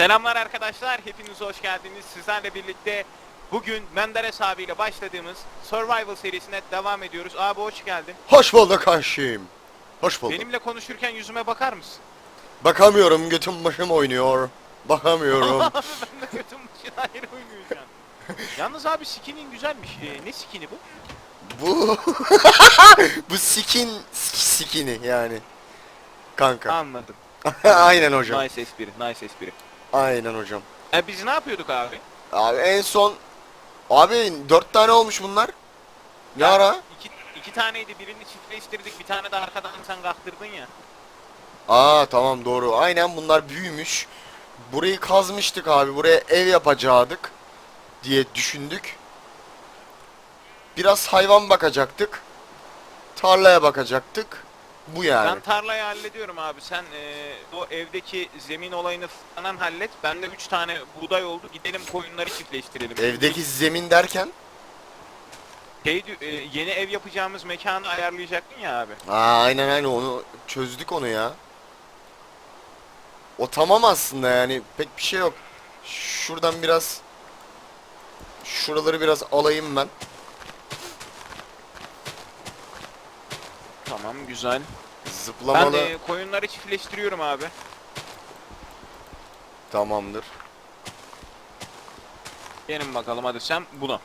Selamlar arkadaşlar, hepiniz hoş geldiniz. Sizlerle birlikte bugün Menderes abiyle başladığımız Survival serisine devam ediyoruz. Abi hoş geldin. Hoş bulduk Haşim. Hoş bulduk. Benimle konuşurken yüzüme bakar mısın? Bakamıyorum götüm başım oynuyor. Bakamıyorum. abi ben de kötü maçın ayrı an. Yalnız abi skinin güzelmiş. Ee, ne skini bu? Bu bu skin skini yani. Kanka. Anladım. Aynen hocam. Nice espri, nice espri. Aynen hocam. E biz ne yapıyorduk abi? Abi en son abi dört tane olmuş bunlar. Ne Ya, ara? İki, iki taneydi, birini çiftleştirdik, bir tane de arkadan sen kaktırdın ya. Aa tamam doğru. Aynen bunlar büyümüş. Burayı kazmıştık abi. Buraya ev yapacaktık diye düşündük. Biraz hayvan bakacaktık. Tarlaya bakacaktık. Bu yani. Ben tarlayı hallediyorum abi. Sen eee, o evdeki zemin olayını falan hallet. Bende 3 tane buğday oldu. Gidelim koyunları çiftleştirelim. Evdeki zemin derken? Şey, eee, yeni ev yapacağımız mekanı ayarlayacaktın ya abi. Aa, aynen aynen onu çözdük onu ya. O tamam aslında yani pek bir şey yok. Şuradan biraz şuraları biraz alayım ben. Tamam güzel. Ben Zıplamalı eee, koyunları çiftleştiriyorum abi. tamamdır. Gelin bakalım hadi sen buna.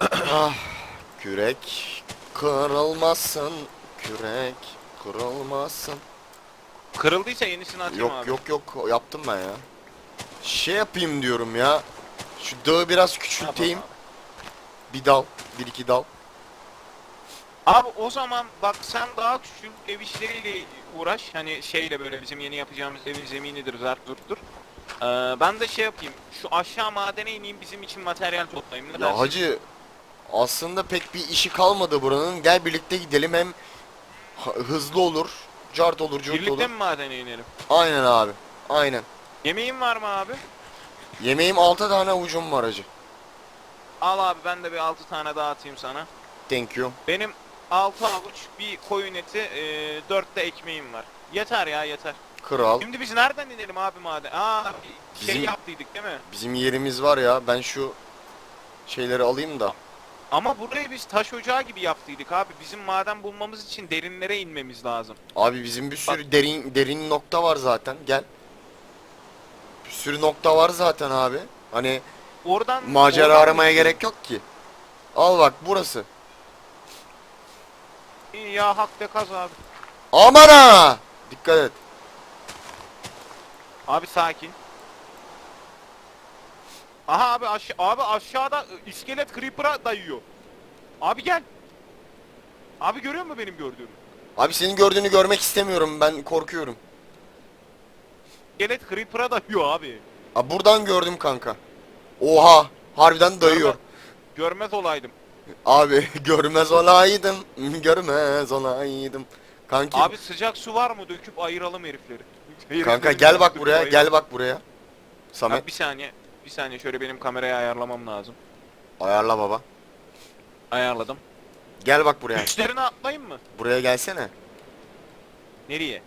ah, kürek kırılmasın. Kürek kırılmasın. Kırıldıysa yenisini atayım Yok abi. yok yok yaptım ben ya. Şey yapayım diyorum ya. Şu dağı biraz Tamam küçülteyim. abi. Bir dal, bir iki dal. Abi o zaman bak sen daha küçük ev işleriyle uğraş. Hani şeyle böyle bizim yeni yapacağımız evin zeminidir zart durdur. Ee, ben de şey yapayım. Şu aşağı madene ineyim bizim için materyal toplayayım. Ne Ya dersin? hacı aslında pek bir işi kalmadı buranın. Gel birlikte gidelim hem hızlı olur. Cart olur, cürt Birlikte olur. mi madene inelim? Aynen abi. Aynen. Yemeğin var mı abi? Yemeğim 6 tane avucum var hacı. Al abi ben de bir 6 tane daha atayım sana. Thank you. Benim 6 avuç bir koyun eti, 4 de ekmeğim var. Yeter ya yeter. Kral. Şimdi biz nereden inelim abi maden? Aa şey Bizim- yaptıydık değil mi? Bizim yerimiz var ya. Ben şu şeyleri alayım da. Ama burayı biz taş ocağı gibi yaptıydık abi. Bizim maden bulmamız için derinlere inmemiz lazım. Abi bizim bir sürü derin derin nokta var zaten. Gel. Bir sürü nokta var zaten abi. Hani Oradan macera oradan aramaya gerek yok ki. Al bak burası. İyi ya hak de kaz abi. Aman ha! Dikkat et. Abi sakin. Aha abi aşağı abi aşağıda ı, iskelet creeper'a dayıyor. Abi gel. Abi görüyor musun benim gördüğümü? Abi senin gördüğünü görmek istemiyorum. Ben korkuyorum. İskelet creeper'a dayıyor abi. Abi buradan gördüm kanka. Oha! Harbiden dayıyor. Görmez olaydım. Abi görmez olaydım. Görmez olaydım. Kanki Abi sıcak su var mı döküp ayıralım herifleri. kanka gel bak buraya. ayıralım. Gel bak buraya. Abi Samet bir saniye. Bir saniye şöyle benim kamerayı ayarlamam lazım. ayarla baba. Ayarladım. Gel bak buraya. Üstlerine atlayayım mı? Buraya gelsene. Nereye?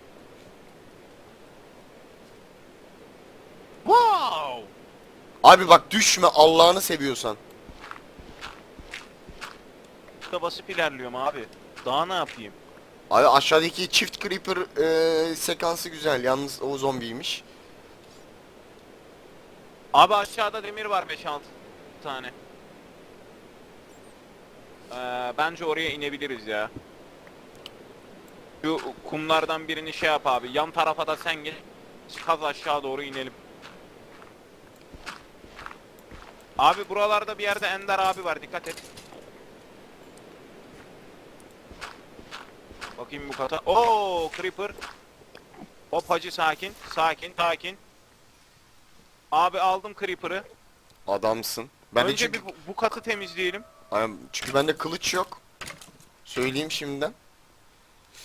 Abi bak düşme Allah'ını seviyorsan. Şurada basıp ilerliyorum abi. Daha ne yapayım? Abi aşağıdaki çift creeper eee, sekansı güzel. Yalnız o zombiymiş. Abi aşağıda demir var 5-6 tane. Ee, bence oraya inebiliriz ya. Şu kumlardan birini şey yap abi. Yan tarafa da sen gel. Kaz aşağı doğru inelim. Abi buralarda bir yerde Ender abi var dikkat et. Bakayım bu kata. Oo Creeper. Hop hacı sakin. Sakin sakin. Abi aldım Creeper'ı. Adamsın. Ben de Önce çünkü, bir bu, bu katı temizleyelim. Ay, çünkü bende kılıç yok. Söyleyeyim şimdiden.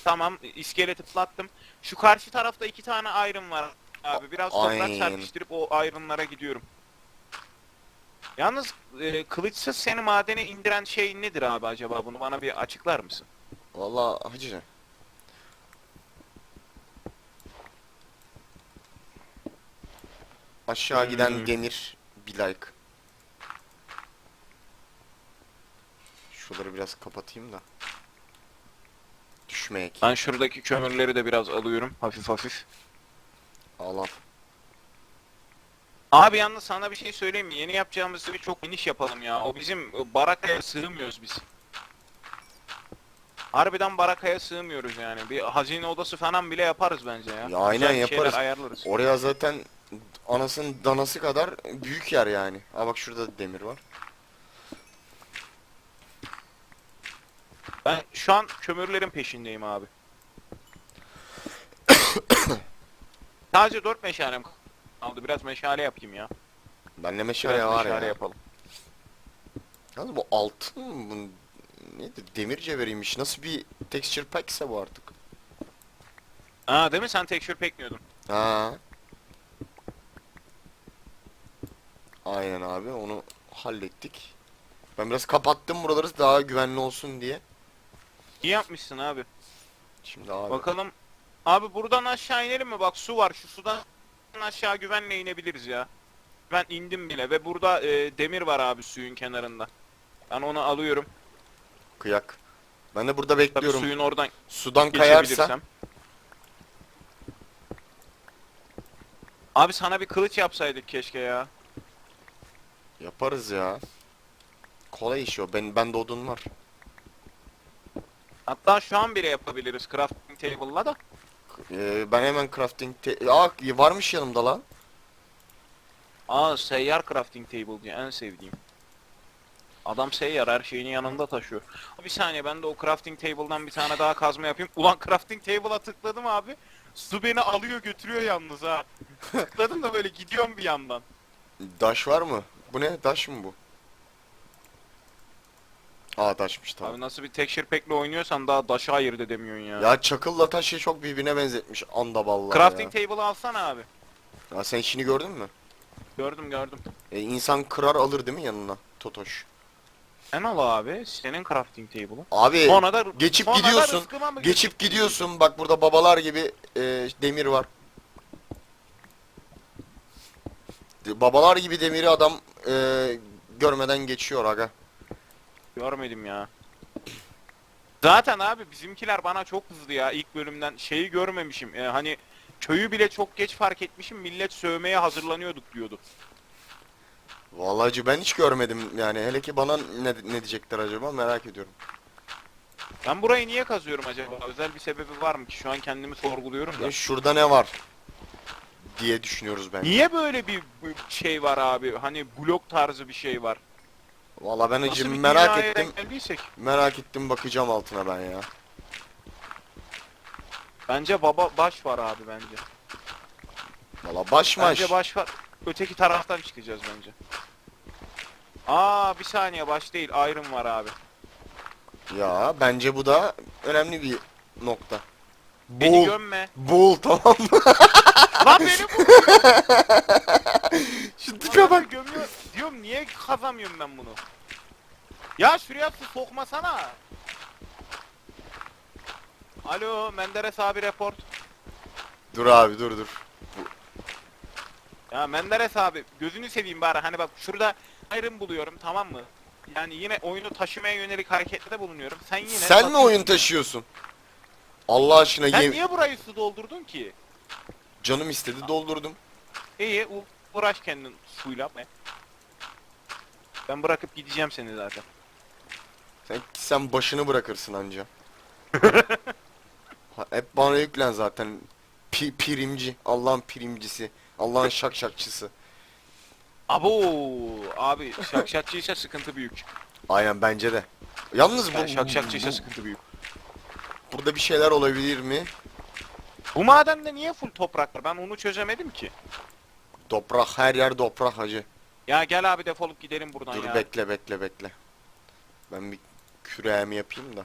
Tamam iskeleti tıklattım. Şu karşı tarafta iki tane iron var abi. Biraz toprak Aynen. serpiştirip o iron'lara gidiyorum. Yalnız e, kılıçsız seni madene indiren şey nedir abi acaba bunu bana bir açıklar mısın? Valla hacı. Aşağı hmm. giden demir bir like. Şuraları biraz kapatayım da. Düşmeyek. Ben şuradaki kömürleri de biraz alıyorum hafif hafif. Al al. Abi yalnız sana bir şey söyleyeyim mi? Yeni yapacağımız bir çok geniş yapalım ya. O bizim e, barakaya sığmıyoruz biz. Harbiden barakaya sığmıyoruz yani. Bir hazine odası falan bile yaparız bence ya. Ya aynen Güzel yaparız. Ayarlarız. Oraya zaten anasının danası kadar büyük yer yani. Aa bak şurada da demir var. Ben şu an kömürlerin peşindeyim abi. Sadece 4 meşalem kaldı. Biraz meşale yapayım ya. Bende meşale Biraz var meşale ya. yapalım. Yalnız bu altın? Bu nedir? Demir cevheriymiş. Nasıl bir texture pack ise bu artık. Aa değil mi sen tekstür bekliyordun. Ha. Aynen abi onu hallettik. Ben biraz kapattım buraları daha güvenli olsun diye. İyi yapmışsın abi. Şimdi abi. Bakalım. Abi buradan aşağı inelim mi? Bak su var. Şu sudan aşağı güvenle inebiliriz ya. Ben indim bile ve burada e, demir var abi suyun kenarında. Ben onu alıyorum. Kıyak. Ben de burada Tabii bekliyorum. suyun oradan Sudan kayarsa geçebilirsem. Abi sana bir kılıç yapsaydık keşke ya. yaparız ya. Kolay iş o. Ben bende odun var. Hatta şu an bile yapabiliriz crafting table'la da. Ee, ben hemen crafting te- Aa varmış yanımda lan. Aa seyyar crafting table diye en sevdiğim. Adam seyyar her şeyini yanında taşıyor. Bir saniye ben de o crafting table'dan bir tane daha kazma yapayım. Ulan crafting table'a tıkladım abi. Su beni alıyor götürüyor yalnız ha. Tıkladım da böyle gidiyorum bir yandan. Daş var mı? Bu ne? Daş mı bu? Aa taşmış tamam. Abi nasıl bir texture pack'le oynuyorsan daha daşa ayırt edemiyorsun ya. Ya çakılla taşı çok birbirine benzetmiş. Anda vallahi crafting ya. table'ı alsana abi. ya. sen işini gördün mü? Gördüm gördüm. E, insan kırar alır değil mi yanına? Totoş. En al abi senin crafting table'ı. Abi Sonra da geçip sonra da gidiyorsun, mı geçip götürdün? gidiyorsun. Bak burada babalar gibi e, demir var. Babalar gibi demiri adam e, görmeden geçiyor aga. Görmedim ya. Zaten abi bizimkiler bana çok hızlı ya ilk bölümden şeyi görmemişim. Ee, hani köyü bile çok geç fark etmişim. Millet sövmeye hazırlanıyorduk diyordu. Vallahi ben hiç görmedim yani. Hele ki bana ne, ne diyecekler acaba merak ediyorum. Ben burayı niye kazıyorum acaba? Özel bir sebebi var mı ki? Şu an kendimi sorguluyorum da. Ya şurada ne var diye düşünüyoruz ben. Niye böyle bir bir şey var abi? Hani blok tarzı bir şey var. Vallahi ben Nasıl bir merak dünyaya ettim. geldiysek. Merak ettim bakacağım altına ben ya. Bence baba baş var abi bence. Valla baş maş. Bence baş var. Öteki taraftan çıkacağız bence. Aa bir saniye baş değil. Iron var abi. Ya bence bu da önemli bir nokta. Beni gömme. Bul tamam mı? Lan beni bu. Şu tipe bak. gömüyor. Diyorum niye kazamıyorum ben bunu? Ya şuraya su sokmasana. Alo Menderes abi report. Dur abi dur dur. Ya Menderes abi gözünü seveyim bari hani bak şurada ayrım buluyorum tamam mı? Yani yine oyunu taşımaya yönelik hareketlerde bulunuyorum. Sen yine Sen mi oyun taşıyorsun? Allah aşkına Sen ye- niye burayı su doldurdun ki? canım istedi doldurdum. İyi u- uğraş kendin suyla. Ne? Ben bırakıp gideceğim seni zaten. Sen, sen başını bırakırsın anca. Ha, Hep bana yüklen zaten. Pi, primci. Allah'ın primcisi. Allah'ın şakşakçısı. Abo abi şakşakçıysa sıkıntı büyük. Aynen bence de. Yalnız bu, Yani şakşakçıysa bu- sıkıntı büyük. burada bir şeyler olabilir mi? Bu madende niye full toprak var? Ben onu çözemedim ki. Toprak her yer toprak hacı. Ya gel abi defolup gidelim buradan Dur ya. bekle bekle bekle. Ben bir küreğimi yapayım da.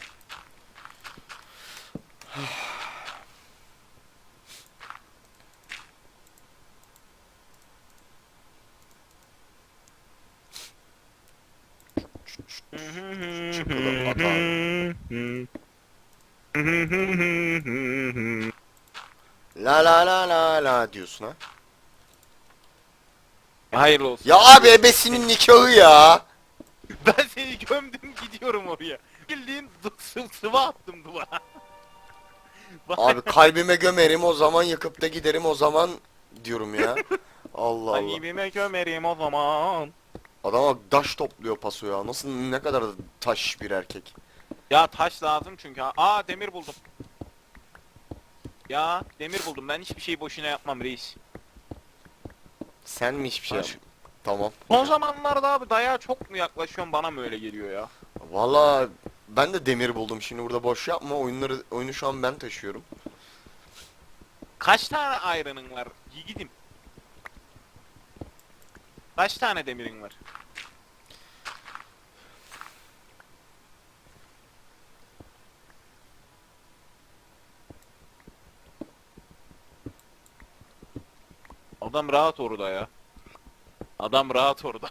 Çıkalım bakalım. La la la la la diyorsun ha. Hayırlı olsun. Ya abi ebesinin nikahı ya. Ben seni gömdüm gidiyorum oraya. Bildiğin du- sı- sıvı attım duvara. Bak- Abi kalbime gömerim o zaman yakıp da giderim o zaman diyorum ya. Allah Allah. Kalbime gömerim o zaman. Adama taş topluyor paso ya. Nasıl ne kadar taş bir erkek. Ya taş lazım çünkü. ha. Aa demir buldum. Ya demir buldum. Ben hiçbir şeyi boşuna yapmam reis. Sen mi hiçbir şey yap- Tamam. Son zamanlarda abi dayağa çok mu yaklaşıyorum bana mı öyle geliyor ya? Valla ben de demir buldum. Şimdi burada boş yapma. Oyunları oyunu şu an ben taşıyorum. Kaç tane ayranın var? Yiğidim. Kaç tane demirin var? Adam rahat orada ya. Adam rahat orada.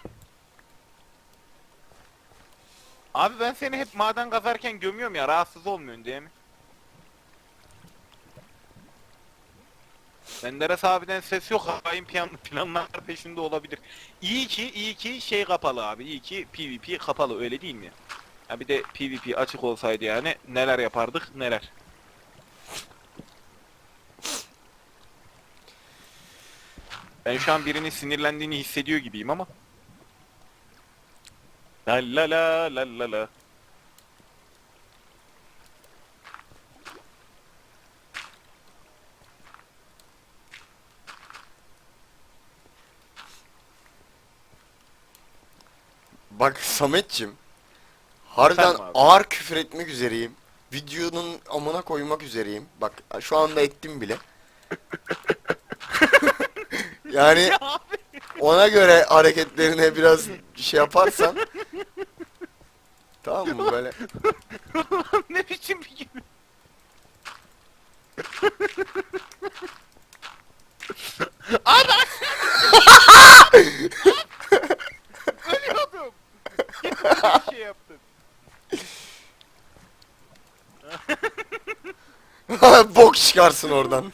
Abi ben seni hep maden kazarken gömüyorum ya rahatsız olmuyorsun değil mi? Menderes abiden ses yok. Hain plan, planlar peşinde olabilir. İyi ki, iyi ki şey kapalı abi. İyi ki PvP kapalı öyle değil mi? Ya bir de PvP açık olsaydı yani neler yapardık neler. Ben şu an birinin sinirlendiğini hissediyor gibiyim ama. La la la la la la. Bak Sametçim. Harbiden Efendim abi? ağır küfür etmek üzereyim. Videonun amına koymak üzereyim. Bak şu anda ettim bile. Yani ona göre hareketlerine biraz şey yaparsan Tamam mı böyle? ne biçim bir gibi. Ana! Ölüyordum. Bir şey yaptın. Bok çıkarsın oradan.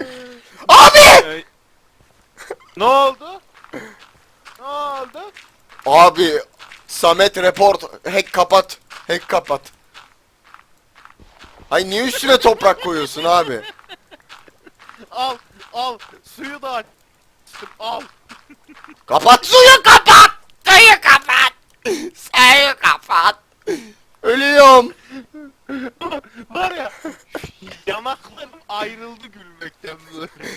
Ee, ne oldu? Ne oldu? Abi Samet report hack kapat. Hack kapat. Ay niye üstüne toprak koyuyorsun abi? Al, al. Suyu da aç. Al. Kapat suyu kapat. Suyu kapat. Suyu kapat. Ölüyorum. Var ya. Yanaklarım ayrıldı gülmekten böyle.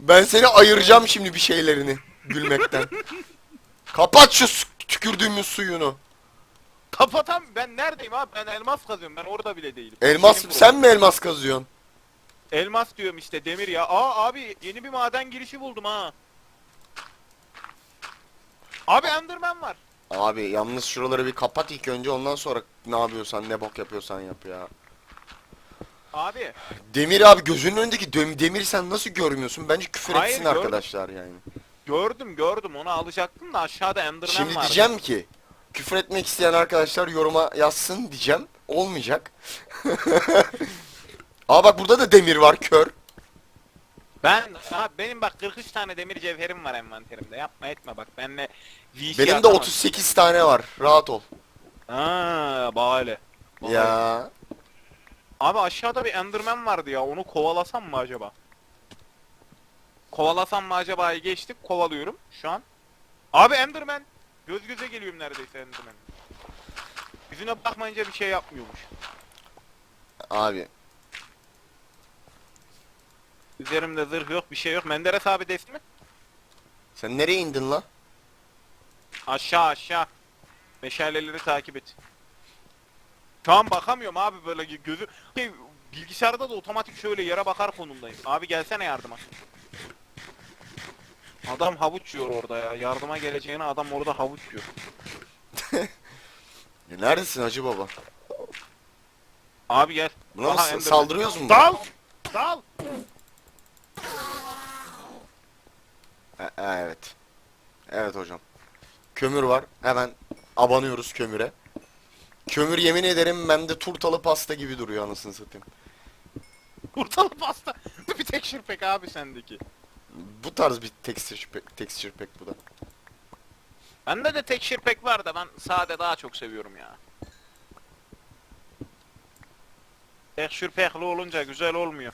Ben seni ayıracağım şimdi bir şeylerini gülmekten. Kapat şu su- tükürdüğümüz suyunu. Kapatam ben neredeyim abi ben elmas kazıyorum ben orada bile değilim. Elmas Benim sen mi elmas kazıyorsun? Elmas diyorum işte demir ya. Aa abi yeni bir maden girişi buldum ha. Abi Enderman var. Abi yalnız şuraları bir kapat ilk önce ondan sonra ne yapıyorsan ne bok yapıyorsan yap ya. Abi Demir abi gözünün önündeki dem- demiri sen nasıl görmüyorsun? Bence küfür Hayır, etsin gördüm. arkadaşlar yani. gördüm gördüm onu alacaktım da aşağıda Enderman Şimdi vardı. diyeceğim ki küfür etmek isteyen arkadaşlar yoruma yazsın diyeceğim. Olmayacak. Aa bak burada da demir var kör. Ben abi benim bak 43 tane demir cevherim var envanterimde. Yapma etme bak benle VC Benim de atamam. 38 tane var. Rahat ol. Ha bale. Bale. Ya. Abi aşağıda bir Enderman vardı ya. Onu kovalasam mı acaba? Kovalasam mı acaba geçtik. Kovalıyorum şu an. Abi Enderman. Göz göze geliyorum neredeyse Enderman. Yüzüne bakmayınca bir şey yapmıyormuş. Abi. Üzerimde zırh yok, bir şey yok. Menderes abi desin mi? Sen nereye indin la? Aşağı aşağı. Meşaleleri takip et. Şu an bakamıyorum abi böyle gö- gözü... Şey, bilgisayarda da otomatik şöyle yere bakar konumdayım. Abi gelsene yardıma. Adam havuç yiyor orada ya. Yardıma geleceğine adam orada havuç yiyor. Ya neredesin hacı baba? Abi gel. Buna Aha, mı s- Enderman. saldırıyoruz mu? Dal! Dal! E- e, evet. Evet hocam. Kömür var. Hemen abanıyoruz kömüre. Kömür yemin ederim bende turtalı pasta gibi duruyor anasını satayım. Kurtalı pasta. bir tek şirpek abi sendeki. bu tarz bir texture pack, texture pack bu da. Bende de texture pack var da ben sade daha çok seviyorum ya. Texture pack'li olunca güzel olmuyor.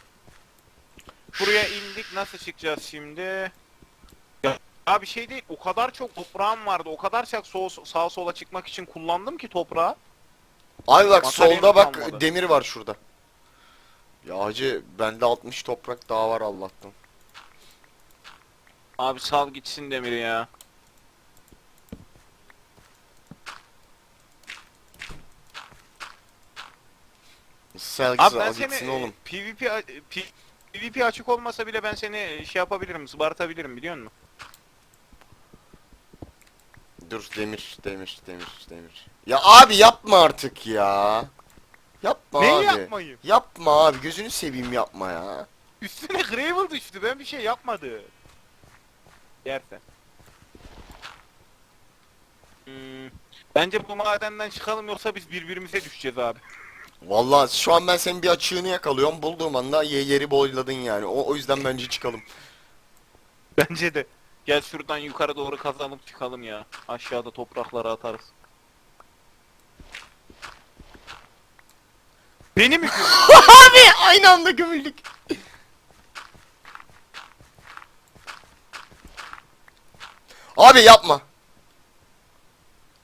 Buraya indik nasıl çıkacağız şimdi? Ya, ya bir şey değil o kadar çok toprağım vardı o kadar çok sol, sağa sola çıkmak için kullandım ki toprağı. Abi bak Materyal solda bak kalmadı. demir var şurada. Ya hacı bende 60 toprak daha var Allah'tan. Abi sal gitsin demiri ya. Sen Abi ben gitsin seni oğlum. PvP a- P- PvP açık olmasa bile ben seni şey yapabilirim, zıbartabilirim biliyor musun? Dur demir demir demir demir. Ya abi yapma artık ya. Yapma Neyi abi. yapmayayım? Yapma abi gözünü seveyim yapma ya. Üstüne Gravel düştü ben bir şey yapmadım. Yersen. Hmm, bence bu madenden çıkalım yoksa biz birbirimize düşeceğiz abi. Vallahi şu an ben senin bir açığını yakalıyorum. Bulduğum anda ye- yeri boyladın yani. O, o yüzden bence çıkalım. Bence de. Gel şuradan yukarı doğru kazanıp çıkalım ya. Aşağıda toprakları atarız. Beni mi abi aynı anda gömüldük. Abi yapma.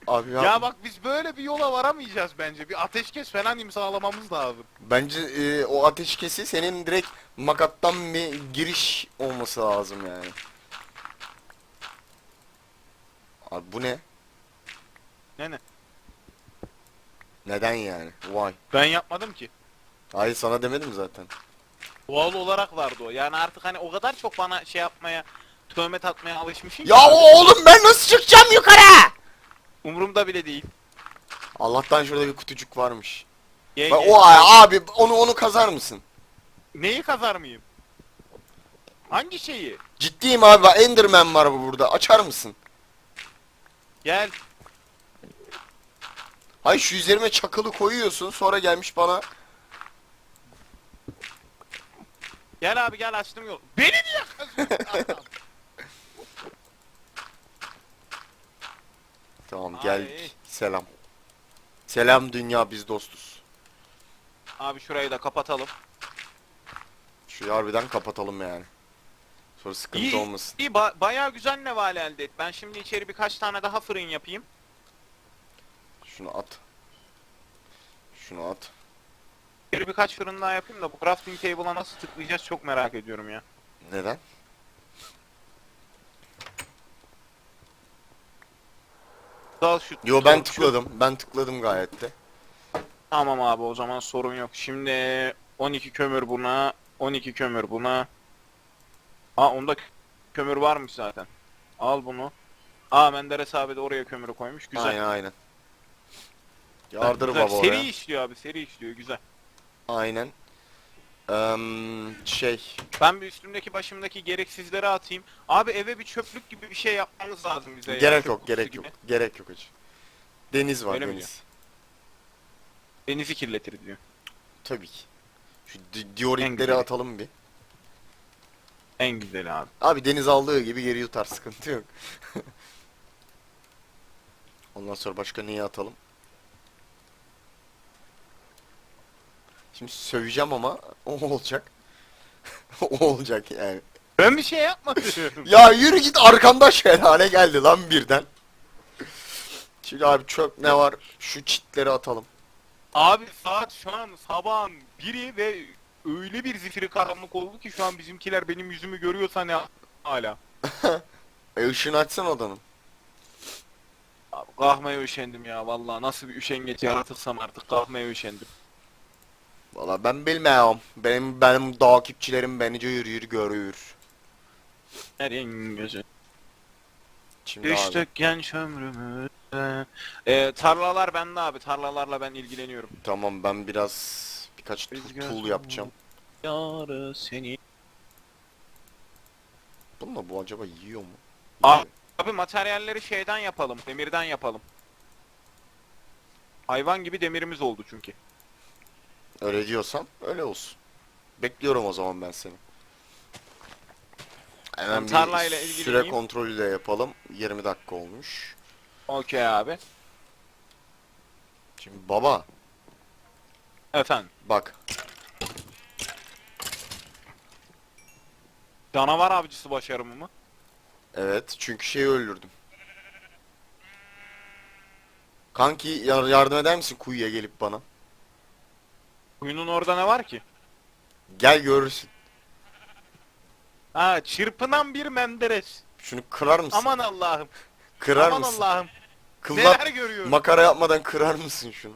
Abi yapma. Ya bak biz böyle bir yola varamayacağız bence. Bir ateşkes falan imzalamamız lazım. Bence e, o ateşkesi senin direkt makattan bir giriş olması lazım yani. Abi bu ne? Ne ne? Neden yani? Why? Ben yapmadım ki. Hayır sana demedim zaten. Doğal olarak vardı o. Yani artık hani o kadar çok bana şey yapmaya, töhmet atmaya alışmışım ki. Ya oğlum ben nasıl çıkacağım yukarı? Umurumda bile değil. Allah'tan şurada bir kutucuk varmış. Ye, Bak, ye. o abi onu onu kazar mısın? Neyi kazar mıyım? Hangi şeyi? Ciddiyim abi bak Enderman var bu burada. Açar mısın? Gel. Hayır şu üzerime çakılı koyuyorsun sonra gelmiş bana. Gel abi gel açtım yol. Beni niye kazıyorsun? Tamam Ay. geldik. Selam. Selam dünya biz dostuz. abi şurayı da kapatalım. Şurayı harbiden kapatalım yani. Sonra sıkıntı İyi, olmasın. iyi ba- bayağı güzel nevale elde et. Ben şimdi içeri birkaç tane daha fırın yapayım. Şunu at. Şunu at. İçeri birkaç fırın daha yapayım da bu crafting table'a nasıl tıklayacağız çok merak ediyorum ya. Neden? Dal şu. Yo ben şu- tıkladım. Ben tıkladım gayet de. Tamam abi o zaman sorun yok. Şimdi 12 kömür buna, 12 kömür buna. Aa onda kö- kömür varmış zaten. Al bunu. Aa Menderes abi de oraya kömürü koymuş. Güzel. Aynen aynen. Yardır Güzel. baba Seri oraya. işliyor abi, seri işliyor. Güzel. Aynen. Eee şey. Ben bir üstümdeki başımdaki gereksizleri atayım. Abi eve bir çöplük gibi bir şey yapmamız lazım bize. ya. Gerek Çöp yok, gerek gibi. yok. Gerek yok hacı. Deniz var Öyle deniz. Denizi kirletir diyor. Tabii ki. Şu di- dioritleri atalım bir. En güzeli abi. Abi deniz aldığı gibi geri yutar sıkıntı yok. Ondan sonra başka neyi atalım? Şimdi söveceğim ama o olacak. o olacak yani. Ben bir şey yapmadım. Ya yürü git arkamda şelale geldi lan birden. Şimdi abi çöp ne var? Şu çitleri atalım. Abi saat şu an sabahın biri ve öyle bir zifiri karanlık oldu ki şu an bizimkiler benim yüzümü görüyorsa ne hala. E ışığını açsan odanın. Abi kalkmaya üşendim ya vallahi nasıl bir üşengeç yaratıksam artık kalkmaya üşendim. Valla ben bilmiyorum. Benim benim takipçilerim beni yürür yürür görüyor. Nereye gözü? Şimdi abi. Düştük genç ömrümüze. Ee, tarlalar bende abi tarlalarla ben ilgileniyorum. Tamam ben biraz birkaç tu- Rüzgar tool yapacağım. Yarı seni. Bununla bu acaba yiyor mu? Yiyor. Abi materyalleri şeyden yapalım demirden yapalım. Hayvan gibi demirimiz oldu çünkü. Öyle diyorsan öyle olsun. Bekliyorum o zaman ben seni. Hemen bir tarlayla süre ilgileneyim. kontrolü de yapalım. 20 dakika olmuş. Okey abi. Şimdi baba Efendim. bak Canavar avcısı başarımı mı? evet çünkü şeyi öldürdüm. Kanki yar- yardım eder misin kuyuya gelip bana? Kuyunun orada ne var ki? Gel görürsün. Ha çırpınan bir menderes. Şunu kırar mısın? Aman Allah'ım. kırar Aman mısın? Allah'ım. Kıllat Neler görüyorum. makara yapmadan kırar mısın şunu?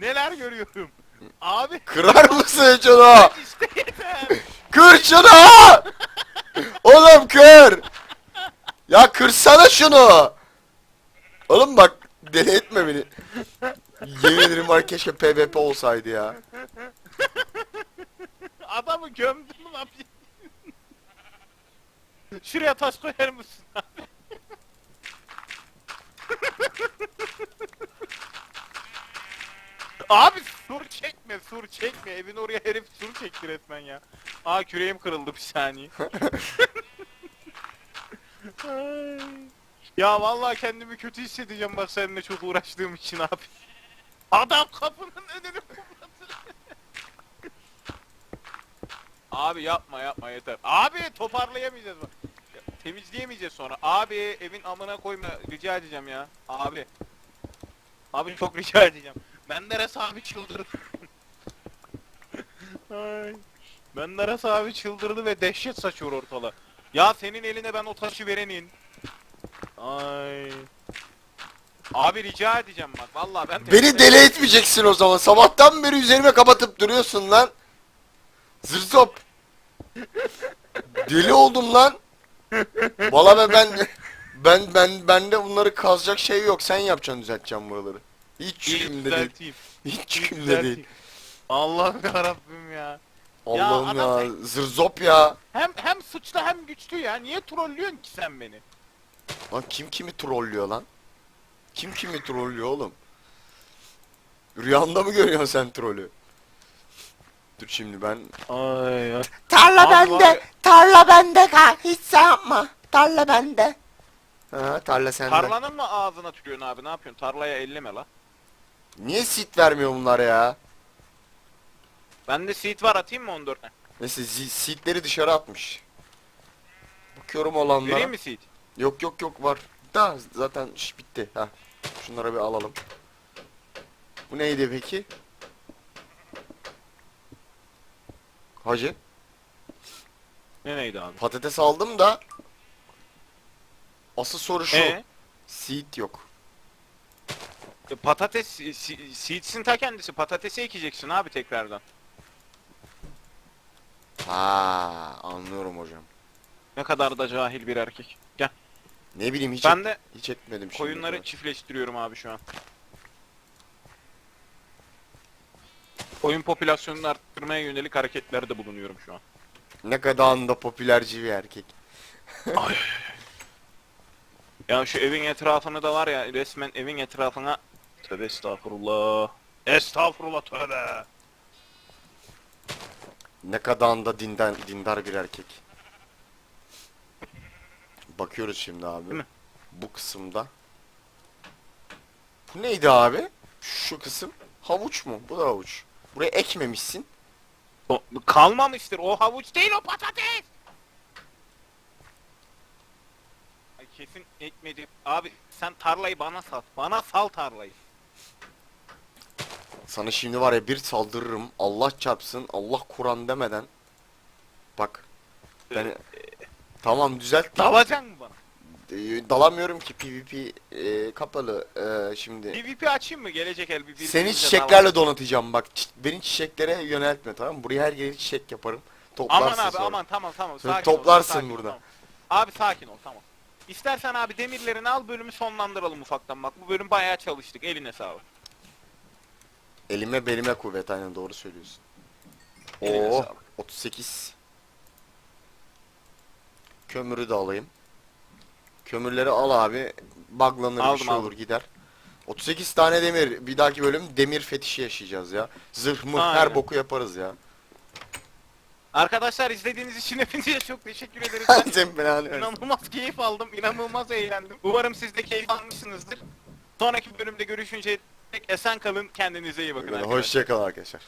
Neler görüyorum. Abi. Kırar mısın şunu? işte yeter. Kır şunu! Oğlum kır! Ya kırsana şunu! Oğlum bak deli etme beni. Yemin ederim var keşke PvP olsaydı ya. Adamı gömdün lan. Şuraya taş koyar mısın abi? Abi sur çekme sur çekme evin oraya herif sur çekti resmen ya. Aa küreğim kırıldı bir saniye. Ay. ya vallahi kendimi kötü hissedeceğim bak seninle çok uğraştığım için abi. Adam kapının önünü kapattı. Abi yapma yapma yeter. Abi toparlayamayacağız bak. Ya, Temizleyemeyeceğiz sonra. Abi evin amına koyma rica edeceğim ya. Abi. Abi çok rica edeceğim. Menderes abi çıldırdı. Ay. Menderes abi çıldırdı ve dehşet saçıyor ortalığa. Ya senin eline ben o taşı verenin. Ay. Abi rica edeceğim bak vallahi ben Beni deli etmeyeceksin o zaman. Sabahtan beri üzerime kapatıp duruyorsun lan. Zırzop. Deli oldum lan. Valla ben ben ben ben bende bunları kazacak şey yok. Sen yapacaksın düzelteceğim buraları. Hiç yükümde değil. düzelteyim. Hiç düzelteyim. değil. Allah'ım yarabbim ya. Allah'ım adam ya. Zırzop ya. Hem hem suçlu hem güçlü ya. Niye trollüyorsun ki sen beni? Lan kim kimi trollüyor lan? Kim kimi trollüyor oğlum? Rüyanda mı görüyorsun sen trolü? Dur şimdi ben... Ay ay. Tarla Abi var bende. ya- Tarla bende ka. Hiç sen yapma. Tarla bende. Ha tarla sende. Tarlanın mı ağzına tükürüyorsun abi? Ne yapıyorsun? Tarlaya elleme la. Niye seed vermiyor bunlar ya? Bende seed var atayım mı 14'e? Neyse seedleri dışarı atmış. Bakıyorum olanlara. Vereyim mi seed? Yok yok yok var. Da zaten iş bitti. Ha. Şunları bir alalım. Bu neydi peki? Hacı. Ne neydi abi? Patates aldım da asıl soru şu. Ee, Seed yok. E, patates si- si- seedsin ta kendisi. Patatesi ekeceksin abi tekrardan. Ha, anlıyorum hocam. Ne kadar da cahil bir erkek. Gel. Ne bileyim hiç Ben de hiç etmedim şimdi. koyunları çiftleştiriyorum abi şu an. Koyun popülasyonunu arttırmaya yönelik hareketlerde bulunuyorum şu an. Ne kadar da popülerci bir erkek. Ya şu evin etrafını da var ya resmen evin etrafına Tövbe estağfurullah. Estağfurullah tövbe. Ne kadar da dindar, dindar bir erkek. Bakıyoruz şimdi abi. Değil mi? Bu kısımda. Bu neydi abi? Şu kısım. Havuç mu? Bu da havuç. Buraya ekmemişsin. O- kalmamıştır. O havuç değil o patates. Ay kesin ekmedi. Abi sen tarlayı bana sat. Bana sal tarlayı. Sana şimdi var ya bir saldırırım. Allah çarpsın. Allah Kur'an demeden. Bak. Ben... Tamam düzelt. Dalacaksın mı bana? Ee, Dalamıyorum ki PvP e, kapalı e, şimdi. PvP açayım mı? Gelecek el bir- Seni çiçeklerle donatacağım bak. Çi- Beni çiçeklere yöneltme tamam mı? Buraya her yere çiçek yaparım. Toplarsın Aman abi sonra. aman tamam tamam sakin ol, toplarsın sakin ol, burada. tamam. Abi sakin ol tamam. İstersen abi demirlerini al bölümü sonlandıralım ufaktan bak. Bu bölüm bayağı çalıştık. Eline sağlık. Elime belime kuvvet aynen doğru söylüyorsun. Eline Oo sağlık. 38. Kömürü de alayım. Kömürleri al abi. Buglanır Aldım, bir şey olur gider. 38 tane demir. Bir dahaki bölüm demir fetişi yaşayacağız ya. Zırh mı her Aynen. boku yaparız ya. Arkadaşlar izlediğiniz için hepinize çok teşekkür ederiz. Ben Sen inanılmaz keyif aldım. inanılmaz eğlendim. Umarım siz de keyif almışsınızdır. Sonraki bölümde görüşünce esen kalın. Kendinize iyi bakın arkadaşlar. Hoşçakalın arkadaşlar.